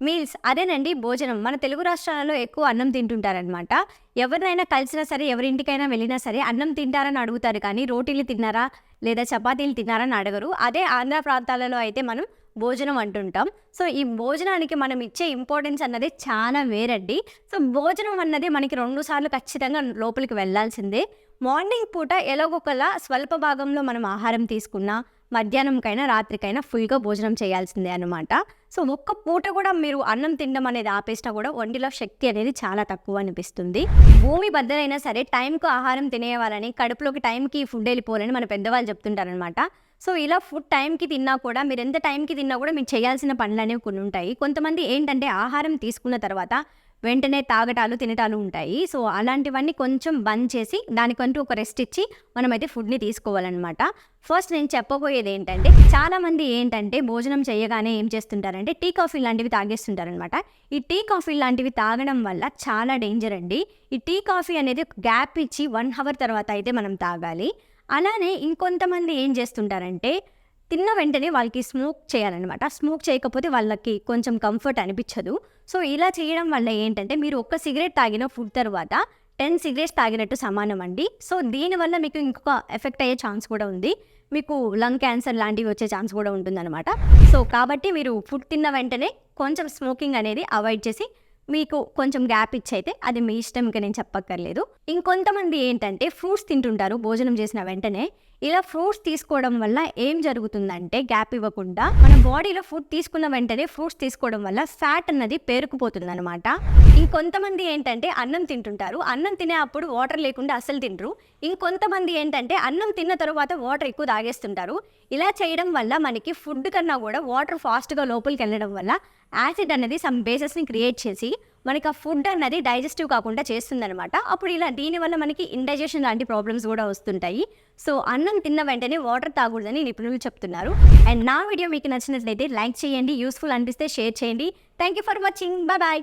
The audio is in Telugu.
మీల్స్ అదేనండి భోజనం. మన తెలుగు రాష్ట్రాలలో ఎక్కువ అన్నం తింటుంటారనమాట ఎవరినైనా కలిసినా సరే ఎవరింటికైనా వెళ్ళినా సరే అన్నం తింటారని అడుగుతారు కానీ రోటీలు తిన్నారా లేదా చపాతీలు తిన్నారని అడగరు. అదే ఆంధ్ర ప్రాంతాలలో అయితే మనం భోజనం అంటుంటాం. సో ఈ భోజనానికి మనం ఇచ్చే ఇంపార్టెన్స్ అన్నది చాలా వేరండి. సో భోజనం అన్నది మనకి రెండు సార్లు ఖచ్చితంగా లోపలికి వెళ్ళాల్సిందే. మార్నింగ్ పూట ఎలాగొకలా స్వల్ప భాగంలో మనం ఆహారం తీసుకున్నా మధ్యాహ్నంకైనా రాత్రికైనా ఫుల్గా భోజనం చేయాల్సిందే అనమాట సో ఒక్క పూట కూడా మీరు అన్నం తినడం అనేది ఆపేసినా కూడా ఒంటిలో శక్తి అనేది చాలా తక్కువ అనిపిస్తుంది. భూమి బద్దలైనా సరే టైంకు ఆహారం తినేయవాలని కడుపులోకి టైంకి ఫుడ్ వెళ్ళిపోవాలని మన పెద్దవాళ్ళు చెప్తుంటారనమాట సో ఇలా ఫుడ్ టైంకి తిన్నా కూడా మీరు ఎంత టైంకి తిన్నా కూడా మీరు చేయాల్సిన పనులు అనేవి కొన్ని ఉంటాయి. కొంతమంది ఏంటంటే ఆహారం తీసుకున్న తర్వాత వెంటనే తాగటాలు తినటాలు ఉంటాయి. సో అలాంటివన్నీ కొంచెం బంద్ చేసి దానికంటూ ఒక రెస్ట్ ఇచ్చి మనమైతే ఫుడ్ని తీసుకోవాలన్నమాట. ఫస్ట్ నేను చెప్పబోయేది ఏంటంటే చాలామంది ఏంటంటే భోజనం చేయగానే ఏం చేస్తుంటారంటే టీ కాఫీ లాంటివి తాగేస్తుంటారనమాట ఈ టీ కాఫీ లాంటివి తాగడం వల్ల చాలా డేంజర్ అండి. ఈ టీ కాఫీ అనేది గ్యాప్ ఇచ్చి వన్ అవర్ తర్వాత అయితే మనం తాగాలి. అలానే ఇంకొంతమంది ఏం చేస్తుంటారంటే తిన్న వెంటనే వాళ్ళకి స్మోక్ చేయాలన్నమాట. స్మోక్ చేయకపోతే వాళ్ళకి కొంచెం కంఫర్ట్ అనిపించదు సో ఇలా చేయడం వల్ల ఏంటంటే మీరు ఒక్క సిగరెట్ తాగిన ఫుడ్ తర్వాత టెన్ సిగరెట్స్ తాగినట్టు సమానం అండి. సో దీనివల్ల మీకు ఇంకొక ఎఫెక్ట్ అయ్యే ఛాన్స్ కూడా ఉంది. మీకు లంగ్ క్యాన్సర్ లాంటివి వచ్చే ఛాన్స్ కూడా ఉంటుందన్నమాట. సో కాబట్టి మీరు ఫుడ్ తిన్న వెంటనే కొంచెం స్మోకింగ్ అనేది అవాయిడ్ చేసి మీకు కొంచెం గ్యాప్ ఇచ్చైతే అది మీ ఇష్టం ఇంకా నేను చెప్పక్కర్లేదు. ఇంకొంతమంది ఏంటంటే ఫ్రూట్స్ తింటుంటారు భోజనం చేసిన వెంటనే. ఇలా ఫ్రూట్స్ తీసుకోవడం వల్ల ఏం జరుగుతుందంటే గ్యాప్ ఇవ్వకుండా మన బాడీలో ఫుడ్ తీసుకున్న వెంటనే ఫ్రూట్స్ తీసుకోవడం వల్ల ఫ్యాట్ అన్నది పేరుకుపోతుంది అనమాట ఇంకొంతమంది ఏంటంటే అన్నం తింటుంటారు. అన్నం తినే అప్పుడు వాటర్ లేకుండా అసలు తినరు. ఇంకొంతమంది ఏంటంటే అన్నం తిన్న తర్వాత వాటర్ ఎక్కువ తాగేస్తుంటారు. ఇలా చేయడం వల్ల మనకి ఫుడ్ కన్నా కూడా వాటర్ ఫాస్ట్గా లోపలికి వెళ్ళడం వల్ల యాసిడ్ అనేది సమ్ బేసెస్ని క్రియేట్ చేసి మనకి ఆ ఫుడ్ అన్నది డైజెస్టివ్ కాకుండా చేస్తుందనమాట అప్పుడు ఇలా దీనివల్ల మనకి ఇండైజెషన్ లాంటి ప్రాబ్లమ్స్ కూడా వస్తుంటాయి. సో అన్నం తిన్న వెంటనే వాటర్ తాగూడదని నిపుణులు చెప్తున్నారు. అండ్ నా వీడియో మీకు నచ్చినట్లయితే లైక్ చేయండి యూస్ఫుల్ అనిపిస్తే షేర్ చేయండి. Thank you for watching. Bye bye.